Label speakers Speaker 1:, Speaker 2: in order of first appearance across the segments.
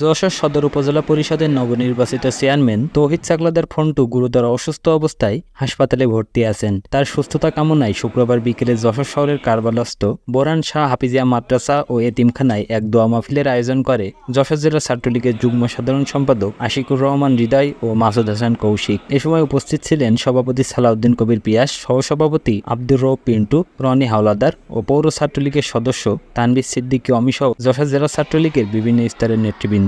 Speaker 1: যশোর সদর উপজেলা পরিষদের নবনির্বাচিত চেয়ারম্যান তৌহিদ চাকলাদার ফন্টু গুরুতর অসুস্থ অবস্থায় হাসপাতালে ভর্তি আছেন। তার সুস্থতা কামনায় শুক্রবার বিকেলে যশোর শহরের কারবালস্থ বোরান শাহ হাফিজিয়া মাদ্রাসা ও এতিমখানায় এক দোয়া মাহফিলের আয়োজন করে যশোর জেলা ছাত্রলীগের যুগ্ম সাধারণ সম্পাদক আশিকুর রহমান হৃদয় ও মাসুদ হাসান কৌশিক। এ সময় উপস্থিত ছিলেন সভাপতি সালাউদ্দিন কবির পিয়াস, সহসভাপতি আব্দুর রৌফ পিন্টু, রনি হাওলাদার ও পৌর ছাত্রলীগের সদস্য তানবির সিদ্দিকী অমিসহ যশোর জেলা ছাত্রলীগের বিভিন্ন স্তরের নেতৃবৃন্দ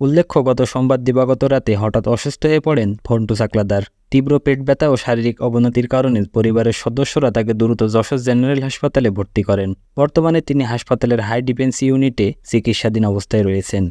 Speaker 1: উল্লেখ্য গত সোমবার দিবাগত রাতে হঠাৎ অসুস্থ হয়ে পড়েন ফন্টু চাকলাদার তীব্র পেট ব্যথা ও শারীরিক অবনতির কারণে পরিবারের সদস্যরা তাকে দ্রুত যশোর জেনারেল হাসপাতালে ভর্তি করেন। বর্তমানে তিনি হাসপাতালের হাই ডিফেন্স ইউনিটে চিকিৎসাধীন অবস্থায় রয়েছেন।